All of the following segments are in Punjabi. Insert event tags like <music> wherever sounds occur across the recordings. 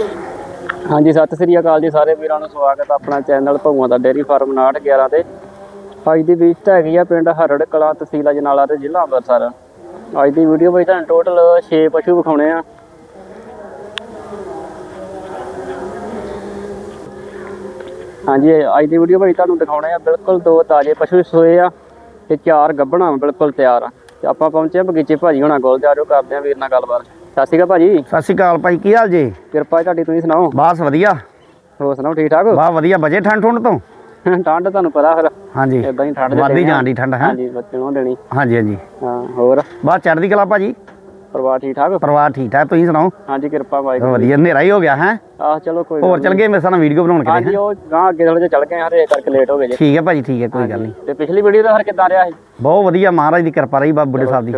ਹਾਂਜੀ, ਸਤਿ ਸ੍ਰੀ ਅਕਾਲ ਜੀ ਸਾਰੇ ਵੀਰਾਂ ਨੂੰ ਸਵਾਗਤ ਹੈ ਆਪਣਾ ਚੈਨਲ ਭਗਵਾਨ ਦਾ ਡੇਅਰੀ ਫਾਰਮ 911 ਤੇ। ਅੱਜ ਦੀ ਵਿਜ਼ਿਟ ਹੈਗੀ ਆ ਪਿੰਡ ਹਰੜ ਕਲਾਂ ਤਹਿਸੀਲ ਅਜਨਾਲਾ ਤੇ ਜ਼ਿਲ੍ਹਾ ਅੰਮ੍ਰਿਤਸਰ। ਅੱਜ ਦੀ ਵੀਡੀਓ ਵਿੱਚ ਤੁਹਾਨੂੰ ਟੋਟਲ 6 ਪਸ਼ੂ ਵਿਖਾਉਣੇ ਆ। ਹਾਂਜੀ, ਅੱਜ ਦੀ ਵੀਡੀਓ ਵਿੱਚ ਤੁਹਾਨੂੰ ਦਿਖਾਉਣੇ ਆ, ਬਿਲਕੁਲ ਦੋ ਤਾਜ਼ੇ ਪਸ਼ੂ ਸੋਏ ਆ ਤੇ ਚਾਰ ਗੱਭਣਾ ਬਿਲਕੁਲ ਤਿਆਰ ਆ। ਤੇ ਆਪਾਂ ਪਹੁੰਚੇ ਆ ਬਗੀਚੇ ਭਾਜੀ ਹੋਣਾ ਕੋਲ ਜਾ ਰਹੇ ਕਰਦੇ ਆ ਵੀਰ ਨਾਲ ਗੱਲਬਾਤ। ਸਤਿ ਸ਼੍ਰੀ ਅਕਾਲ ਭਾਜੀ। ਸਤਿ ਸ਼੍ਰੀ ਅਕਾਲ ਭਾਈ ਕੀ ਹਾਲ ਜੀ? ਕਿਰਪਾ ਤੁਹਾਡੀ ਤੁਸੀਂ ਸੁਣਾਓ? ਬਸ ਵਧੀਆ। ਹੋਰ ਸੁਣਾਓ ਠੀਕ ਠਾਕ? ਵਾਹ ਵਧੀਆ ਬਜੇ ਠੰਡ ਠੁੰਡ ਤੋਂ? <laughs> ਠੰਡ ਤੁਹਾਨੂੰ ਪਤਾ ਫਿਰ। ਹਾਂਜੀ। ਇਦਾਂ ਹੀ ਠੰਡ ਵੱਧਦੀ ਜਾਂਦੀ ਠੰਡ ਹੈ? ਹਾਂਜੀ ਬੱਚੇ ਨੂੰ ਦੇਣੀ। ਹਾਂਜੀ ਹਾਂਜੀ। ਹਾਂ ਹੋਰ? ਬਸ ਚੜ੍ਹਦੀ ਕਲਾ ਭਾਜੀ। ਪਰਿਵਾਰ ਠੀਕ ਠਾਕ? ਪਰਿਵਾਰ ਠੀਕ ਠਾਕ ਤੁਸੀਂ ਸੁਣਾਓ? ਹਾਂਜੀ ਕਿਰਪਾ ਬਾਈ ਵਧੀਆ ਹਨੇਰਾ ਹੀ ਹੋ ਗਿਆ ਹੈ? ਆਹ ਚਲੋ ਕੋਈ ਹੋਰ ਚੱਲ ਗਏ ਮੇਰੇ ਸਾਹ ਵੀਡੀਓ ਬਣਾਉਣ ਕੇ ਹਾਂਜੀ ਉਹ ਗਾਂ ਅੱਗੇ ਥੋੜੇ ਜਿਹਾ ਚੱਲ ਗਏ ਹਰੇ ਕਰਕੇ ਲੇਟ ਹੋ ਗਏ ਜੀ। ਠੀਕ ਹੈ ਭਾਜੀ ਠੀਕ ਹੈ ਕੋਈ ਗੱਲ ਨਹੀਂ। ਤੇ ਪਿਛਲੀ ਵੀਡੀਓ ਦਾ ਹਰ ਕਿਦਾਂ ਰਿਹਾ ਸੀ ਬਹੁਤ ਵਧੀਆ ਮਹਾਰਾਜ ਦੀ ਕਿਰਪਾ ਰਹੀ ਬਾਬਾ ਬੁੱਢੇ ਸਾਹਿਬ ਦੀ।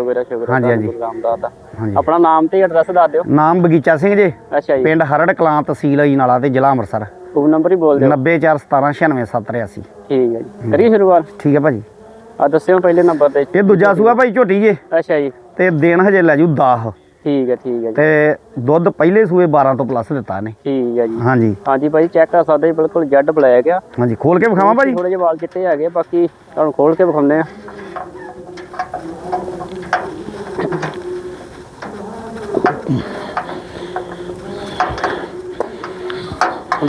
ਹਾਂਜੀ, ਹਾਂਜੀ। ਆਪਣਾ ਨਾਮ ਤੇ ਐਡਰੈਸ ਦੱਸ ਦਿਓ। ਨਾਮ ਬਗੀਚਾ ਸਿੰਘ ਜੀ ਅੱਛਾ ਜੀ। ਪਿੰਡ ਹਰੜ ਕਲਾਂ ਤਹਿਸੀਲ ਅਜਨਾਲਾ ਤੇ ਜ਼ਿਲ੍ਹਾ ਅੰਮ੍ਰਿਤਸਰ। ਉਹ ਨੰਬਰ ਹੀ ਬੋਲ ਦਿਓ। 90417968783 ਠੀਕ ਹੈ ਜੀ। ਕਰੀਏ ਸ਼ੁਰੂਆਤ? ਠੀਕ ਹੈ ਭਾਜੀ। ਆ ਦੱਸਿਓ ਪਹਿਲੇ ਨੰਬਰ ਤੇ। ਇਹ ਦੂਜਾ ਸੂਆ ਭਾਈ ਝੋਟੀ ਜੇ। ਅੱਛਾ ਜੀ। ਤੇ ਦਿਨ ਹਜੇ ਲੈ ਜੂ 10 ਠੀਕ ਹੈ ਠੀਕ ਹੈ ਜੀ। ਤੇ ਦੁੱਧ ਪਹਿਲੇ ਸੂਏ 12 ਤੋਂ ਪਲੱਸ ਦਿੱਤਾ ਨੇ ਠੀਕ ਹੈ ਜੀ। ਹਾਂਜੀ। ਹਾਂਜੀ ਭਾਈ ਚੈੱਕ ਕਰ ਸਕਦੇ ਜੀ, ਬਿਲਕੁਲ ਜੈਡ ਬਲੈਕ ਆ। ਹਾਂਜੀ ਖੋਲ ਕੇ ਵਿਖਾਵਾਂ ਭਾਜੀ ਥੋੜੇ ਜਿਹੇ ਵਾਲ ਚਿੱਟੇ ਹੈਗੇ ਬਾਕੀ ਤੁਹਾਨੂੰ ਖੋਲ ਕੇ ਵਿਖਾਉਂਦੇ ਆ।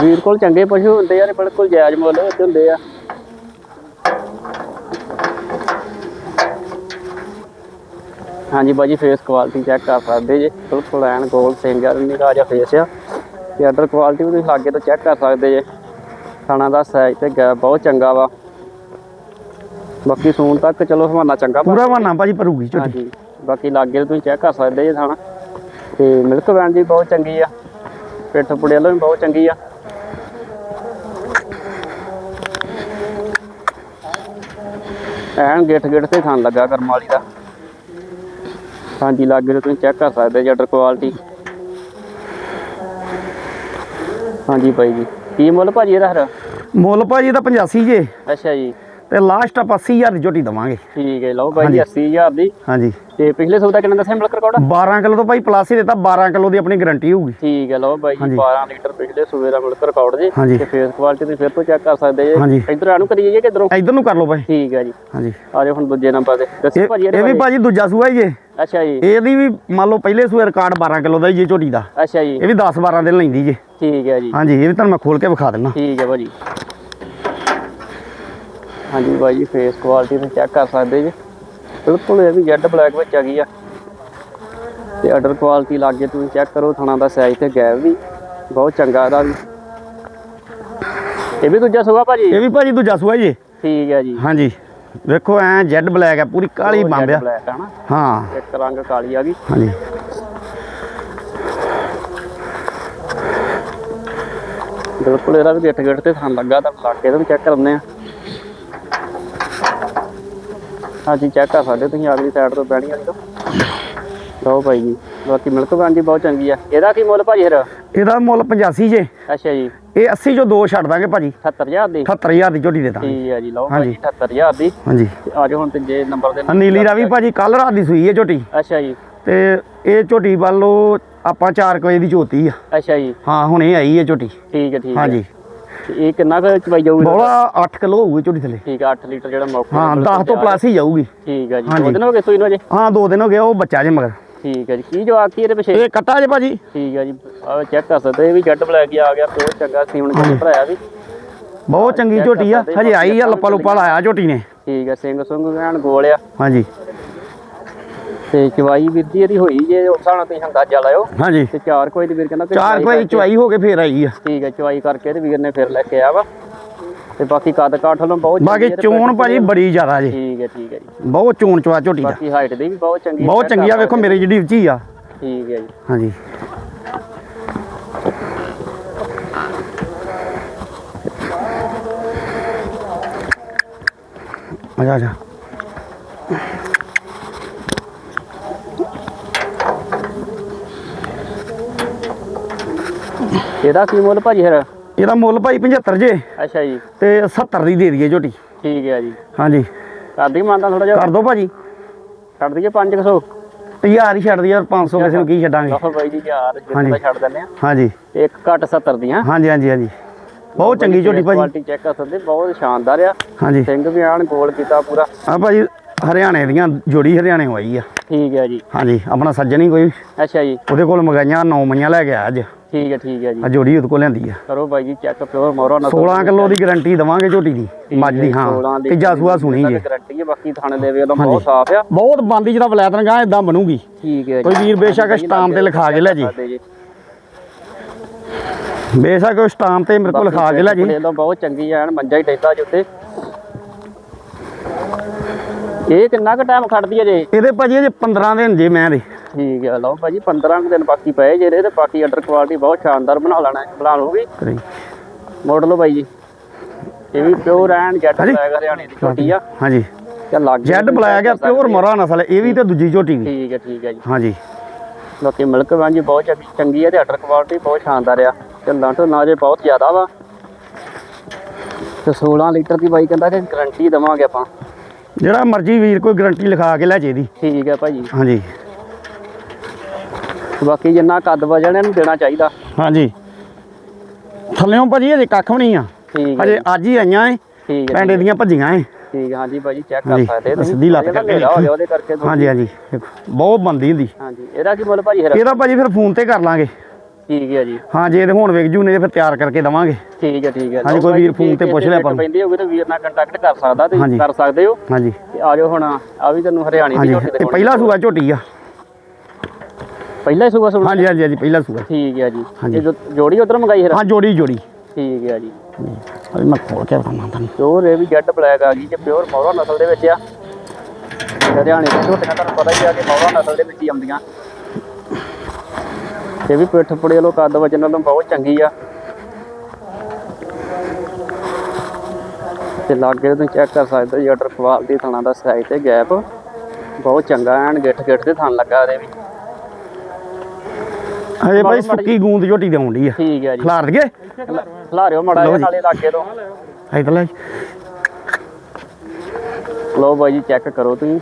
ਵੀਰ ਕੋਲ ਚੰਗੇ ਪਸ਼ੂ ਹੁੰਦੇ ਯਾਰ ਬਿਲਕੁਲ ਜਾਇਜ਼ ਮੁੱਲ ਵਿੱਚ ਹੁੰਦੇ ਆ। ਹਾਂਜੀ ਬਾਜੀ ਫੇਸ ਕੁਆਲਿਟੀ ਚੈੱਕ ਕਰ ਸਕਦੇ ਜੇ। ਬਿਲਕੁਲ ਐਨ ਗੋਲ ਆ ਨਿਕਾ ਜਿਹਾ ਫੇਸ ਆ ਤੇ ਅਦਰ ਕੁਆਲਿਟੀ ਵੀ ਤੁਸੀਂ ਲਾਗੇ ਤੋਂ ਚੈੱਕ ਕਰ ਸਕਦੇ ਜੇ। ਖਾਣਾ ਦਾ ਸਾਈਜ਼ ਤੇ ਗੈਪ ਬਹੁਤ ਚੰਗਾ ਵਾ। ਬਾਕੀ ਸੂਣ ਤੱਕ ਚਲੋ ਹਵਾਨਾ ਚੰਗਾ। ਪੂਰਾ ਬਹਾਨਾ ਭਾਜੀ ਭਰੂਗੀ ਝੋਟੀ। ਹਾਂਜੀ ਬਾਕੀ ਲਾਗੇ ਤੁਸੀਂ ਚੈੱਕ ਕਰ ਸਕਦੇ ਜੇ ਥਾਣਾ। ਤੇ ਮਿਲਕ ਵੈਨ ਦੀ ਬਹੁਤ ਚੰਗੀ ਆ। ਪਿੱਠ ਪੁੜੇ ਵੱਲੋਂ ਵੀ ਬਹੁਤ ਚੰਗੀ ਆ। ਐਨ ਗਿੱਠ ਗਿੱਠ ਤੇ ਖਾਣ ਲੱਗਾ ਕਰਮ ਵਾਲੀ ਦਾ। ਹਾਂਜੀ ਲਾਗੇ ਤੋਂ ਤੁਸੀਂ ਚੈੱਕ ਕਰ ਸਕਦੇ ਜੇ ਅਡਰ ਕੁਆਲਿਟੀ ਹਾਂਜੀ ਭਾਈ ਜੀ ਕੀ ਮੁੱਲ ਭਾਜੀ ਇਹਦਾ ਫਿਰ ਮੁੱਲ ਭਾਜੀ ਇਹਦਾ 85 ਜੇ। ਅੱਛਾ ਜੀ। ਤੇ ਲਾਸਟ ਆਪਾਂ 80000 ਦੀ ਝੋਟੀ ਦਵਾਂਗੇ। ਠੀਕ ਹੈ ਲਓ ਭਾਈ ਜੀ 80000 ਦੀ। ਹਾਂਜੀ। ਤੇ ਪਿਛਲੇ ਸੌਦਾ ਕਿੰਨਾ ਦੱਸਿਆ ਮਿਲਕ ਰਿਕਾਰਡ 12 ਕਿਲੋ ਤੋਂ ਭਾਈ ਪਲੱਸ ਹੀ ਦਿੱਤਾ 12 ਕਿਲੋ ਦੀ ਆਪਣੀ ਗਾਰੰਟੀ ਹੋਊਗੀ। ਠੀਕ ਹੈ ਲਓ ਬਾਈ ਜੀ ਹਾਂਜੀ। 12 ਲੀਟਰ ਪਿਛਲੇ ਸੂਬੇ ਦਾ ਮਿਲਕ ਰਿਕਾਰਡ ਜੀ। ਤੇ ਫੇਸ ਕੁਆਲਿਟੀ ਤੁਸੀਂ ਫਿਰ ਤੋਂ ਚੈੱਕ ਕਰ ਸਕਦੇ ਜੇ। ਇਧਰ ਆਣੂ ਕਰੀ ਜਾਈਏ ਕਿ ਇਧਰੋਂ? ਇਧਰ ਨੂੰ ਕਰ ਲਓ ਭਾਈ। ਠੀਕ ਹੈ ਜੀ। ਹਾਂਜੀ। ਆ ਜਾਓ ਹੁਣ ਦੂਜੇ ਨੰਬਰ ਤੇ। ਦੱਸੋ ਭਾਜੀ ਇਹ ਵੀ ਭਾਜੀ ਦੂਜਾ ਸੂਆ ਹੀ ਜੇ। ਅੱਛਾ ਜੀ। ਇਹਦੀ ਵੀ ਮੰਨ ਲਓ ਪਹਿਲੇ ਸੂਏ ਰਿਕਾਰਡ 12 ਕਿਲੋ ਦਾ ਜੇ ਝੋਟੀ ਦਾ। ਅੱਛਾ ਜੀ। ਇਹ ਵੀ 10 12 ਦਿਨ ਲੈਂਦੀ ਜੇ। ਠੀਕ ਹੈ ਜੀ। ਹਾਂਜੀ ਇਹ ਵੀ ਤੁਹਾਨੂੰ ਮੈਂ ਖੋਲ ਕੇ ਵਿਖਾ ਦਿੰਦਾ ਠੀਕ ਹੈ ਭਾਜੀ। ਹਾਂਜੀ ਜੀ ਫੇਸ ਕੁਆਲਿਟੀ ਤੁਸੀਂ ਚੈੱਕ ਕਰ ਸਕਦੇ ਜੀ। ਬਿਲਕੁਲ ਇਹ ਵੀ ਜੈਡ ਬਲੈਕ ਵਿੱਚ ਆ ਗਈ ਆ। ਤੇ ਆਰਡਰ ਕੁਆਲਿਟੀ ਲਾਗੇ ਤੁਸੀਂ ਚੈੱਕ ਕਰੋ ਥਣਾ ਦਾ ਸਾਈਜ਼ ਤੇ ਗੈਪ ਵੀ ਬਹੁਤ ਚੰਗਾ ਇਹਦਾ ਵੀ। ਇਹ ਵੀ ਦੂਜਾ ਸੂਆ ਭਾਜੀ? ਇਹ ਵੀ ਭਾਜੀ ਦੂਜਾ ਸੂਆ ਜੀ। ਠੀਕ ਹੈ ਜੀ। ਹਾਂਜੀ। ਵੇਖੋ ਐ ਜੈਡ ਬਲੈਕ ਹੈ ਪੂਰੀ ਕਾਲੀ ਬੰਬ ਆ। ਬਲੈਕ ਹੈ ਨਾ। ਹਾਂ। ਇੱਕ ਰੰਗ ਕਾਲੀ ਆ ਗਈ। ਹਾਂਜੀ। ਬਿਲਕੁਲ ਇਹਦਾ ਵੀ ਗਿੱਠ ਗਿੱਠ ਤੇ ਥਣ ਲੱਗਾ ਤਾਂ ਲਾਕੇ ਦਾ ਵੀ ਚੈੱਕ ਕਰਨੇ ਆ। ਹਾਂਜੀ ਚੈੱਕ ਕਰ ਸਕਦੇ ਤੁਸੀਂ ਅਗਲੀ ਸਾਈਡ ਤੋਂ ਬਹਿਣੀ ਵਾਲੀ ਤੋਂ ਲਓ ਭਾਈ ਜੀ ਬਾਕੀ ਮਿਲਕ ਦੀ ਬਹੁਤ ਚੰਗੀ ਆ। ਇਹਦਾ ਕੀ ਮੁੱਲ ਭਾਜੀ ਫਿਰ? ਇਹਦਾ ਮੁੱਲ 85 ਜੇ। ਅੱਛਾ ਜੀ। ਇਹ 80 ਜੋ ਦੋ ਛੱਡ ਦਾਂਗੇ ਭਾਜੀ। 78000 ਦੀ? 78000 ਦੀ ਝੋਟੀ ਦੇ ਦਾਂਗੇ। ਠੀਕ ਹੈ ਜੀ ਲਓ ਭਾਈ ਹਾਂਜੀ। 78000 ਦੀ। ਹਾਂਜੀ। ਆ ਜਾਓ ਹੁਣ ਤੇ ਜੇ ਨੰਬਰ ਦੇ ਨੀਲੀ ਰਾਵੀ ਭਾਜੀ ਕੱਲ ਰਾਤ ਦੀ ਸੂਈ ਹੈ ਝੋਟੀ। ਅੱਛਾ ਜੀ। ਤੇ ਇਹ ਝੋਟੀ ਵੱਲੋਂ ਆਪਾਂ 4 ਵਜੇ ਦੀ ਝੋਤੀ ਆ। ਅੱਛਾ ਜੀ। ਹਾਂ ਹੁਣੇ ਆਈ ਹੈ ਝੋਟੀ। ਠੀਕ ਹੈ ਠੀਕ ਹੈ ਹਾਂਜੀ। ਇਹ ਕਿੰਨਾ ਕੁ ਚਵਾਈ ਜਾਊਗੀ? ਬੋਲਾ 8 ਕਿਲੋ ਹੋਊਗੀ ਝੋਟੀ ਥੱਲੇ। ਠੀਕ ਆ 8 ਲੀਟਰ ਜਿਹੜਾ ਮੌਕਾ ਹਾਂ 10 ਤੋਂ ਪਲੱਸ ਹੀ ਜਾਊਗੀ। ਠੀਕ ਹੈ ਜੀ। ਦੋ ਦਿਨ ਹੋ ਗਏ ਸੂਈ ਨੂੰ ਅਜੇ? ਹਾਂ ਦੋ ਦਿਨ ਹੋ ਗਏ ਉਹ ਬੱਚਾ ਜੇ ਮਗਰ। ਠੀਕ ਹੈ ਜੀ। ਕੀ ਜਵਾਬ ਕੀ ਇਹਦੇ ਪਿੱਛੇ? ਇਹ ਕੱਟਾ ਜੇ ਭਾਜੀ। ਠੀਕ ਹੈ ਜੀ। ਆ ਚੈੱਕ ਕਰ ਸਕਦੇ ਇਹ ਵੀ ਜੱਟ ਬਲੈਕ ਹੀ ਆ ਗਿਆ ਬਹੁਤ ਚੰਗਾ ਸੀਮਣ ਜਿਹਾ ਭਰਾਇਆ ਵੀ। ਬਹੁਤ ਚੰਗੀ ਝੋਟੀ ਆ। ਹਜੇ ਆਈ ਆ ਲੱਪਾ ਲੁੱਪਾ ਲਾਇਆ ਝੋਟੀ ਨੇ। ਠੀਕ ਹੈ ਸਿੰਘ ਸੁੰਗ ਗਾਣ ਗੋਲ ਆ। ਹਾਂਜੀ। ਤੇ ਚਵਾਈ ਵੀਰ ਜੀ ਇਹਦੀ ਹੋਈ ਜੇ ਉਸ ਨਾਲ ਤੁਸੀਂ ਅੰਦਾਜ਼ਾ ਲਾਇਓ। ਹਾਂਜੀ। ਤੇ ਚਾਰ ਕੋਈ ਦੀ ਵੀਰ ਕਹਿੰਦਾ ਕਿ ਚਾਰ ਚਵਾਈ ਕੋਈ ਚੁਆਈ ਹੋ ਕੇ ਫੇਰ ਆਈ ਆ। ਠੀਕ ਹੈ ਚਵਾਈ ਕਰਕੇ ਤੇ ਵੀਰ ਨੇ ਫਿਰ ਲੈ ਕੇ ਆਇਆ ਵਾ। ਤੇ ਬਾਕੀ ਕੱਦ ਕਾਠ ਵੱਲੋਂ ਬਹੁਤ ਬਾਕੀ ਚੰਗੀ ਹੈ ਤੇ ਚੋਣ ਭਾਜੀ ਬੜੀ ਜ਼ਿਆਦਾ ਜੀ। ਠੀਕ ਹੈ ਠੀਕ ਹੈ ਜੀ। ਬਹੁਤ ਚੋਣ ਚਵਾ ਝੋਟੀ ਦਾ। ਬਾਕੀ ਹਾਈਟ ਦੀ ਵੀ ਬਹੁਤ ਚੰਗੀ ਹੈ, ਬਹੁਤ ਚੰਗੀ ਆ ਵੇਖੋ ਮੇਰੇ ਜਿਹੜੀ ਉੱਚੀ ਆ। ਠੀਕ ਹੈ ਜੀ। ਹਾਂਜੀ। ਆ ਜਾ ਆ ਜਾ। ਇਹਦਾ ਕੀ ਮੁੱਲ ਭਾਜੀ ਫਿਰ? ਇਹਦਾ ਮੁੱਲ ਭਾਈ 75 ਜੇ। ਅੱਛਾ ਜੀ। ਤੇ 70 ਦੀ ਦੇ ਦਈਏ ਝੋਟੀ। ਠੀਕ ਹੈ ਜੀ। ਹਾਂਜੀ। ਕਰ ਦੀ ਮੰਨਦਾ ਥੋੜਾ ਜਿਹਾ। ਕਰ ਦੋ ਭਾਜੀ। ਛੱਡ ਦਈਏ 500 ਹਜ਼ਾਰ ਹੀ ਛੱਡਦੀ ਯਾਰ 500 ਕਿਸੇ ਨੂੰ ਕੀ ਛੱਡਾਂਗੇ। ਲਓ ਬਾਈ ਜੀ ਯਾਰ। ਜਿੰਨਾ ਛੱਡ ਦਿੰਦੇ ਆ। ਹਾਂਜੀ। ਇੱਕ ਘੱਟ 70 ਦੀਆਂ। ਹਾਂਜੀ ਹਾਂਜੀ ਹਾਂਜੀ। ਬਹੁਤ ਚੰਗੀ ਝੋਟੀ ਭਾਜੀ। ਕੁਆਲਿਟੀ ਚੈੱਕ ਕਰ ਸਕਦੇ ਬਹੁਤ ਸ਼ਾਨਦਾਰ ਆ। ਹਾਂਜੀ। ਸਿੰਘ ਵੀ ਆਣ ਗੋਲ ਕੀਤਾ ਪੂਰਾ। ਆ ਭਾਜੀ ਹਰਿਆਣੇ ਦੀਆਂ ਜੋੜੀ ਹਰਿਆਣੇ ਹੋਈ ਆ। ਠੀਕ ਹੈ ਜੀ। ਹਾਂਜੀ ਆਪਣਾ ਸੱਜਣ ਹੀ ਕੋਈ। ਅੱਛਾ ਜੀ। ਉਹਦੇ ਕੋਲ ਮਗਾਈਆਂ ਨੌ ਮਈਆਂ ਲੈ ਕੇ ਆਇਆ ਅੱਜ। ਠੀਕ ਹੈ ਠੀਕ ਹੈ ਜੀ। ਆ ਜੋੜੀ ਉਹਦੇ ਕੋਲ ਲੈਂਦੀ ਆ। ਕਰੋ ਬਾਈ ਜੀ ਚੈੱਕ ਪਿਓਰ ਮੋਰੋ ਨਸਲ 16 ਕਿਲੋ ਦੀ ਗਾਰੰਟੀ ਦਵਾਂਗੇ ਝੋਟੀ ਦੀ ਮੱਝ ਦੀ ਹਾਂ। ਤੀਜਾ ਸੂਆ ਸੁਣੀ ਜੇ। ਗਾਰੰਟੀ ਹੈ ਬਾਕੀ ਥਾਣੇ ਦੇ ਵੇਲੋਂ ਬਹੁਤ ਸਾਫ਼ ਆ। ਬਹੁਤ ਬੰਦੀ ਜਿਹਦਾ ਵਲੈਤਨ ਗਾਂ ਇਦਾਂ ਬਣੂਗੀ। ਠੀਕ ਹੈ ਕੋਈ ਵੀਰ ਬੇਸ਼ੱਕ ਸਟਾਮ ਤੇ ਲਿਖਾ ਕੇ ਲੈ ਜੀ। ਬੇਸ਼ੱਕ ਉਹ ਸਟਾਮ ਤੇ ਮੇਰੇ ਕੋਲ ਲਿਖਾ ਕੇ ਲੈ ਜੀ। ਬਹੁਤ ਚੰਗੀ ਐਨ ਮੰਜਾ ਹੀ ਟੈਂਦਾ ਜੁੱਤੇ ਇਹ ਕਿੰਨਾ ਕੁ ਟਾਈਮ ਖੜਦੀ ਹੈ ਜੇ? ਇਹਦੇ ਭਾਜੀ ਅਜੇ 15 ਦਿਨ ਜੇ ਮੈਂ ਦੇ। ਠੀਕ ਹੈ ਲਓ ਭਾਜੀ 15 ਕੁ ਦਿਨ ਬਾਕੀ ਪਏ ਜਿਹੜੇ ਤੇ ਬਾਕੀ ਆਰਡਰ ਕੁਆਲਿਟੀ ਬਹੁਤ ਸ਼ਾਨਦਾਰ ਬਣਾ ਲੈਣਾ ਹੈ, ਬਣਾ ਲਓਗੇ ਮੋੜ ਲਓ ਜੀ। ਇਹ ਵੀ ਪਿਓਰ ਐਂਡ ਜੈਟ। ਬਲੈਕ ਹਰਿਆਣੇ ਦੀ ਛੋਟੀ ਆ। ਹਾਂਜੀ। ਤੇ ਲੱਗ ਜੈਡ ਬਲਾਇਆ ਗਿਆ ਪਿਓਰ ਮਰਾ ਨਸਲ ਇਹ ਵੀ ਤੇ ਦੂਜੀ ਝੋਟੀ ਵੀ। ਠੀਕ ਹੈ ਠੀਕ ਹੈ ਜੀ। ਹਾਂਜੀ। ਬਾਕੀ ਮਿਲਕ ਵਾਂਜੀ ਬਹੁਤ ਚੰਗੀ- ਹੈ ਤੇ ਆਰਡਰ ਕੁਆਲਿਟੀ ਬਹੁਤ ਸ਼ਾਨਦਾਰ ਆ। ਢੱਲਾਂ ਢੁੱਲਾਂ ਜੇ ਬਹੁਤ ਜ਼ਿਆਦਾ ਵਾ। ਤੇ 16 ਲੀਟਰ ਦੀ ਬਾਈ ਕਹਿੰਦਾ ਕਿ ਗਾਰੰਟੀ ਦਵਾਂਗੇ ਆਪਾਂ। ਜਿਹੜਾ ਮਰਜ਼ੀ ਵੀਰ ਕੋਈ ਗਾਰੰਟੀ ਲਿਖਾ ਕੇ ਲੈ ਜੇ ਦੀ ਠੀਕ ਹੈ ਭਾਜੀ। ਹਾਂਜੀ। ਬਾਕੀ ਜਿੰਨਾ ਕੱਦ ਵਜਣ ਇਹਨੂੰ ਦੇਣਾ ਚਾਹੀਦਾ। ਹਾਂਜੀ। ਥੱਲਿਓਂ ਭਾਜੀ ਅਜੇ ਕੱਖ ਵੀ ਨਹੀਂ ਆ। ਠੀਕ ਹੈ ਅਜੇ ਅੱਜ ਹੀ ਆਈਆਂ ਏ ਠੀਕ ਹੈ ਪੈਂਡੇ ਦੀਆਂ ਭੱਜੀਆਂ ਏ। ਠੀਕ ਹੈ ਹਾਂਜੀ ਭਾਜੀ ਚੈੱਕ ਕਰ ਹਾਂਜੀ, ਸਕਦੇ ਤੁਸੀਂ। ਸਿੱਧੀ ਲੱਤ ਕਰਕੇ ਉਹਦੇ ਹਾਂਜੀ ਹਾਂਜੀ। ਬਹੁਤ ਬੰਦੀ ਹੁੰਦੀ। ਹਾਂਜੀ ਇਹਦਾ ਕੀ ਮੁੱਲ ਭਾਜੀ ਫਿਰ? ਇਹਦਾ ਭਾਜੀ ਫਿਰ ਫੋਨ ਤੇ ਕਰ ਲਾਂਗੇ। ਠੀਕ ਹੈ ਜੀ। ਹਾਂ ਜੇ ਤੇ ਹੁਣ ਵਿਕ ਜੂ ਨਹੀਂ ਤੇ ਫਿਰ ਤਿਆਰ ਕਰਕੇ ਦਵਾਂਗੇ। ਠੀਕ ਹੈ ਠੀਕ ਹੈ। ਹਾਂਜੀ, ਕੋਈ ਵੀਰ ਫੋਨ ਤੇ ਪੁੱਛ ਲਿਆ ਨੂੰ। ਪੈਂਦੀ ਹੋਵੇ ਤਾਂ ਵੀਰ ਨਾਲ ਕੰਟੈਕਟ ਕਰ ਸਕਦਾ ਤੇ। ਕਰ ਸਕਦੇ ਹੋ। ਹਾਂਜੀ। ਤੇ ਆ ਜਾਓ ਹੁਣ ਆ ਵੀ ਤੈਨੂੰ ਹਰਿਆਣੇ ਦੀ ਝੋਟੀ ਦਿਖਾਉਣੀ। ਪਹਿਲਾ ਸੂਆ ਝੋਟੀ ਆ। ਪਹਿਲਾ ਹੀ ਸੂਆ ਸੁਣ ਹਾਂਜੀ ਹਾਂਜੀ ਹਾਂਜੀ ਪਹਿਲਾ ਸੂਆ। ਠੀਕ ਹੈ ਜੀ। ਇਹ ਜੋ- ਜੋੜੀ ਉਧਰ ਮੰਗਾਈ ਹਾਂ ਜੋੜੀ ਜੋੜੀ। ਠੀਕ ਹੈ ਜੀ। ਅਭੀ ਮੈਂ ਖੋਲ ਕੇ ਦਿਖਾਵਾਂ ਤੁਹਾਨੂੰ। ਪਿਓਰ ਇਹ ਵੀ ਜੈਡ ਬਲੈਕ ਆ ਗਈ ਜੇ ਪਿਓਰ ਮੌਰਾ ਨਸਲ ਦੇ ਵਿੱਚ ਆ। ਹਰਿਆਣੇ ਦੇ ਝੋਟੀਆਂ ਤੁਹਾਨੂੰ ਪਤਾ ਹੀ ਆ ਕਿ ਮੌਰਾ ਨਸਲ ਦੇ ਵਿੱਚ ਹੀ ਆਉਂਦੀਆਂ। ਇਹ ਵੀ ਪਿੱਠ ਪੁੜੇ ਲੋ ਕੱਦ ਵਜਨ ਨਾਲੋਂ ਬਹੁਤ ਚੰਗੀ ਆ। ਤੇ ਲਾਗੇ ਤੁਸੀਂ ਚੈੱਕ ਕਰ ਸਕਦੇ ਹੋ ਆਰਡਰ ਕੁਆਲਿਟੀ ਥਾਣਾ ਦਾ ਸਾਈਜ਼ ਤੇ ਗੈਪ ਬਹੁਤ ਚੰਗਾ ਐਨ ਗਿੱਠ ਗਿੱਠ ਤੇ ਥਣ ਲੱਗਾ ਇਹਦੇ ਵੀ। ਹਜੇ ਭਾਈ ਸੁੱਕੀ ਗੂੰਦ ਝੋਟੀ ਦੇ ਆਉਂਦੀ ਆ। ਠੀਕ ਹੈ ਜੀ। ਖਿਲਾਰ ਦਈਏ? ਖਲਾਰਿਓ ਮੜਾ ਲਓ। ਨਾਲੇ ਲਾਗੇ ਤੋਂ। ਇਧਰ ਲੈ। ਲੋ ਬਾਈ ਜੀ ਚੈੱਕ ਕਰੋ ਤੁਸੀਂ।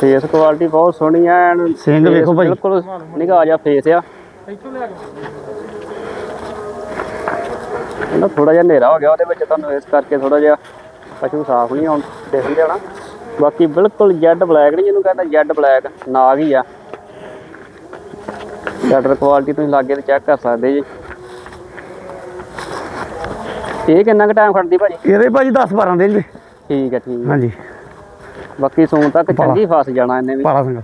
ਫੇਸ ਕੁਆਲਿਟੀ ਬਹੁਤ ਸੋਹਣੀ ਐ ਐਨ ਸਿੰਘ ਵੇਖੋ ਭਾਈ। ਬਿਲਕੁਲ ਨਿਗਾਹ ਜਾ ਫੇਸ ਆ। ਇਹਨਾਂ ਥੋੜਾ ਜਿਹਾ ਹਨੇਰਾ ਹੋ ਗਿਆ ਉਹਦੇ ਵਿੱਚ ਤੁਹਾਨੂੰ ਇਸ ਕਰਕੇ ਥੋੜਾ ਜਿਹਾ ਪਸ਼ੂ ਸਾਫ਼ ਨਹੀਂ ਆਉਂ ਦਿਖਣ ਦੇਣਾ ਬਾਕੀ ਬਿਲਕੁਲ ਜੈਡ ਬਲੈਕ ਨਹੀਂ ਜਿਹਨੂੰ ਕਹਿੰਦਾ ਜੈਡ ਬਲੈਕ ਨਾਗ ਹੀ ਆ। ਸ਼ਟਰ ਕੁਆਲਿਟੀ ਤੁਸੀਂ ਲਾਗੇ ਤੇ ਚੈੱਕ ਕਰ ਸਕਦੇ ਜੀ। ਇਹ ਕਿੰਨਾ ਕੁ ਟਾਈਮ ਖੜਦੀ ਭਾਜੀ? ਇਹਦੇ ਭਾਜੀ 10 12 ਦਿਨ ਜੀ ਠੀਕ ਹੈ ਠੀਕ ਹੈ। ਹਾਂਜੀ। ਬਾਕੀ ਸੂਣ ਤੱਕ। ਚੰਗੀ ਫਸ ਜਾਣਾ ਇਹਨੇ ਵੀ। ਪਾਲਾ ਸੰਗਲ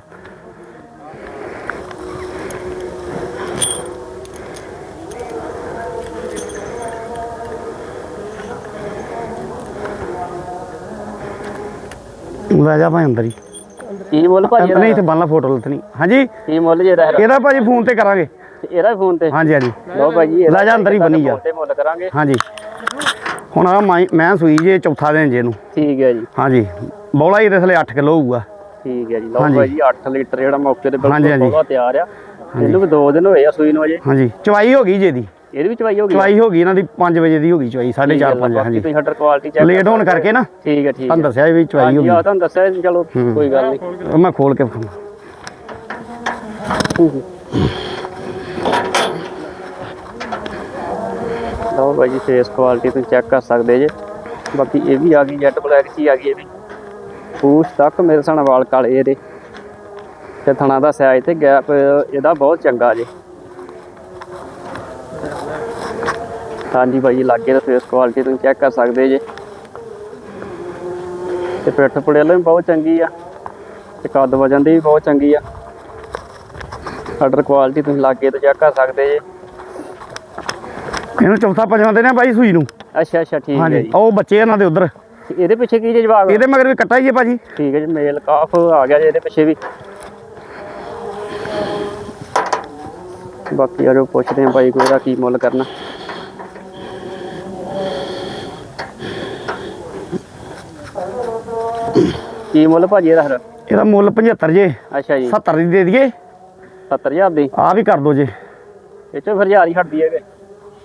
ਲੈ ਜਾ ਭਾਈ ਅੰਦਰ ਹੀ। ਕੀ ਮੁੱਲ ਭਾਜੀ ਨਹੀਂ ਇੱਥੇ ਬੰਨ ਲਾ ਫੋਟੋ ਲੱਥਣੀ। ਹਾਂਜੀ? ਕੀ ਮੁੱਲ ਜੇ ਇਹਦਾ ਇਹਦਾ ਭਾਜੀ ਫੋਨ ਤੇ ਕਰਾਂਗੇ। ਇਹਦਾ ਫੋਨ ਤੇ? ਹਾਂਜੀ ਹਾਂਜੀ। ਲਓ ਭਾਜੀ ਲੈ ਜਾ ਅੰਦਰ ਹੀ ਬੰਨੀ ਜਾ। ਫੋਨ ਤੇ ਮੁੱਲ ਕਰਾਂਗੇ। ਹਾਂਜੀ। ਹੁਣ ਆ ਮੈਂ ਸੂਈ ਜੇ ਚੌਥਾ ਦਿਨ ਜੇ ਨੂੰ ਠੀਕ ਹੈ ਜੀ। ਹਾਂਜੀ। ਬੌਲਾ ਹੀ ਇਹਦੇ ਥਲੇ 8 ਕਿਲੋ ਹੋਊਗਾ। ਠੀਕ ਹੈ ਜੀ। ਲਓ ਹਾਂਜੀ। ਭਾਜੀ 8 ਲੀਟਰ ਜਿਹੜਾ ਮੌਕੇ ਤੇ ਹਾਂਜੀ, ਬਿਲਕੁਲ ਹਾਂਜੀ। ਬਹੁਤ ਤਿਆਰ ਆ। ਇਹਨੂੰ ਵੀ 2 ਦਿਨ ਹੋਏ ਆ ਸੂਈ ਨੂੰ ਅਜੇ। ਹਾਂਜੀ। ਚਵਾਈ ਹੋ ਗਈ ਜੇ ਦੀ ਇਹਦੀ ਵੀ ਚਵਾਈ ਹੋ ਗਈ ਚਵਾਈ ਹੋ ਗਈ ਇਹਨਾਂ ਦੀ 5 ਵਜੇ ਦੀ ਹੋ ਗਈ ਚਵਾਈ 4:30 5 ਹਾਂਜੀ। ਤੁਸੀਂ ਹਟਰ ਕੁਆਲਿਟੀ ਚੈੱਕ ਲੇਟ ਹੋਣ ਕਰਕੇ ਨਾ। ਠੀਕ ਹੈ ਠੀਕ ਤੁਹਾਨੂੰ ਹੈ ਦੱਸਿਆ ਵੀ ਚਵਾਈ ਹੋ ਹਾਂਜੀ ਗਈ। ਆ ਤੁਹਾਨੂੰ ਦੱਸਿਆ ਸੀ, ਚਲੋ ਹੂੰ। ਕੋਈ ਗੱਲ ਨਹੀਂ। ਉਹ ਮੈਂ ਖੋਲ ਕੇ ਵਿਖਾਉਣਾ। ਲਓ ਭਾਜੀ ਫੇਸ ਕੁਆਲਿਟੀ ਤੁਸੀਂ ਚੈੱਕ ਕਰ ਸਕਦੇ ਜੇ। ਬਾਕੀ ਇਹ ਵੀ ਆ ਗਈ ਜੈਟ ਬਲੈਕ ਚ ਹੀ ਆ ਗਈ ਇਹ ਵੀ। ਪੂਛ ਤੱਕ ਮੇਰੇ ਸਾਨ ਵਾਲ ਕਾਲੇ ਇਹਦੇ ਤੇ ਥਣਾ ਦਾ ਸਾਈਜ਼ ਤੇ ਗੈਪ ਇਹਦਾ ਬਹੁਤ ਚੰਗਾ ਜੇ। ਹਾਂਜੀ ਭਾਜੀ ਲਾਗੇ ਦਾ ਫੇਸ ਕੁਆਲਿਟੀ ਤੁਸੀਂ ਚੈੱਕ ਕਰ ਸਕਦੇ ਜੇ। ਤੇ ਪਿੱਠ ਪੁੜੇ ਵਾਲੇ ਵੀ ਬਹੁਤ ਚੰਗੀ ਆ। ਤੇ ਕੱਦ ਵਜਨ ਦੀ ਵੀ ਬਹੁਤ ਚੰਗੀ ਆ। ਆਰਡਰ ਕੁਆਲਿਟੀ ਤੁਸੀਂ ਲਾਗੇ ਤੋਂ ਚੈੱਕ ਕਰ ਸਕਦੇ ਜੇ। ਇਹਨੂੰ ਚੌਥਾ ਪੰਜਵਾਂ ਦਿਨ ਆ ਬਾਈ ਸੂਈ ਨੂੰ। ਅੱਛਾ ਅੱਛਾ ਠੀਕ ਹੈ ਜੀ। ਉਹ ਬੱਚੇ ਇਹਨਾਂ ਦੇ ਉਧਰ। ਇਹਦੇ ਪਿੱਛੇ ਕੀ ਜੇ ਜਵਾਬ ਇਹਦੇ ਮਗਰ ਵੀ ਕੱਟਾ ਹੀ ਹੈ ਭਾਜੀ। ਠੀਕ ਹੈ ਜੀ ਮੇਲ ਕਾਫ ਆ ਗਿਆ ਜੀ ਇਹਦੇ ਪਿੱਛੇ ਵੀ। ਬਾਕੀ ਆਜੋ ਪੁੱਛਦੇ ਹਾਂ ਭਾਈ ਕੋਈ ਇਹਦਾ ਕੀ ਮੁੱਲ ਕਰਨਾ। ਕੀ ਮੁੱਲ ਭਾਜੀ ਇਹਦਾ ਫਿਰ? ਇਹਦਾ ਮੁੱਲ 75 ਜੇ। ਅੱਛਾ ਜੀ। 70 ਦੀ ਦੇ ਦਈਏ। 70000 ਦੀ? ਆ ਵੀ ਕਰ ਦੋ ਜੇ। ਇਹ ਚੋਂ ਫਿਰ ਹਜ਼ਾਰ ਹੀ ਛੱਡਦੀ ਹੈਗੇ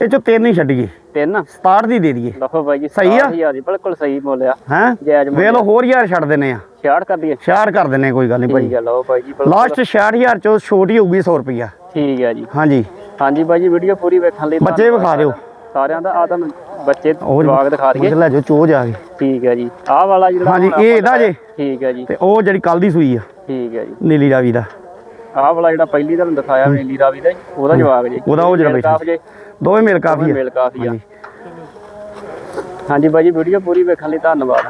ਇਹ ਚੋਂ ਤਿੰਨ ਹੀ ਛੱਡੀਏ। ਤਿੰਨ। 67 ਦੀ ਦੇ ਦਈਏ। ਲਖੋ ਭਾਈ ਜੀ ਸਹੀ ਆ? 70000 ਦੀ ਬਿਲਕੁਲ ਸਹੀ ਮੁੱਲ ਆ। ਹੈ? ਜਾਇਜ਼ ਮੁੱਲ ਵੇਖ ਲਓ ਹੋਰ ਯਾਰ ਛੱਡ ਦਿੰਨੇ ਆ। 66 ਕਰ ਦਈਏ। ਸ਼ਹਿਰ ਕਰ ਦਿੰਨੇ ਕੋਈ ਗੱਲ ਨਹੀਂ ਭਾਈ। ਠੀਕ ਲਓ ਬਾਈ ਜੀ। ਲਾਸਟ 66000 ਚੋਂ ਛੋਟੀ ਹੋਊਗੀ 100 ਰੁਪਿਆ ਠੀਕ ਹੈ ਜੀ। ਹਾਂਜੀ। ਹਾਂਜੀ ਬਾਈ ਜੀ ਵੀਡੀਓ ਪੂਰੀ ਵੇਖਣ ਲਈ ਬੱਚੇ ਵਿਖਾ ਦਿਓ। ਸਾਰਿਆਂ ਦਾ। ਆ ਬੱਚੇ ਜਵਾਗ ਦਿਖਾ ਦਈਏ। ਲੈ ਜਾਓ ਚੋਜ ਆ ਗਈ ਠੀਕ ਹੈ ਜੀ। ਆਹ ਵਾਲਾ ਜਿਹੜਾ ਹਾਂਜੀ ਇਹ ਇਹਦਾ ਜੇ। ਠੀਕ ਹੈ ਜੀ। ਤੇ ਉਹ ਜਿਹੜੀ ਕੱਲ ਦੀ ਸੂਈ ਆ। ਠੀਕ ਹੈ ਜੀ। ਨੀਲੀ ਰਾਵੀ ਦਾ। ਆਹ ਵਾਲਾ ਜਿਹੜਾ ਪਹਿਲੀ ਤੁਹਾਨੂੰ ਦਿਖਾਇਆ ਵੇਲੀ ਰਾਵੀ ਦਾ ਜੀ, ਉਹਦਾ ਜਵਾਬ ਜੀ। ਉਹਦਾ ਉਹ ਜਿਹੜਾ ਬੈਠਾ। ਜੇ ਦੋਵੇਂ ਮੇਲ ਕਾਫੀ ਮੇਲ ਕਾਫੀ ਆ। ਹਾਂਜੀ। ਹਾਂਜੀ ਬਾਈ ਜੀ ਵੀਡੀਓ ਪੂਰੀ ਵੇਖਣ ਲਈ ਧੰਨਵਾਦ।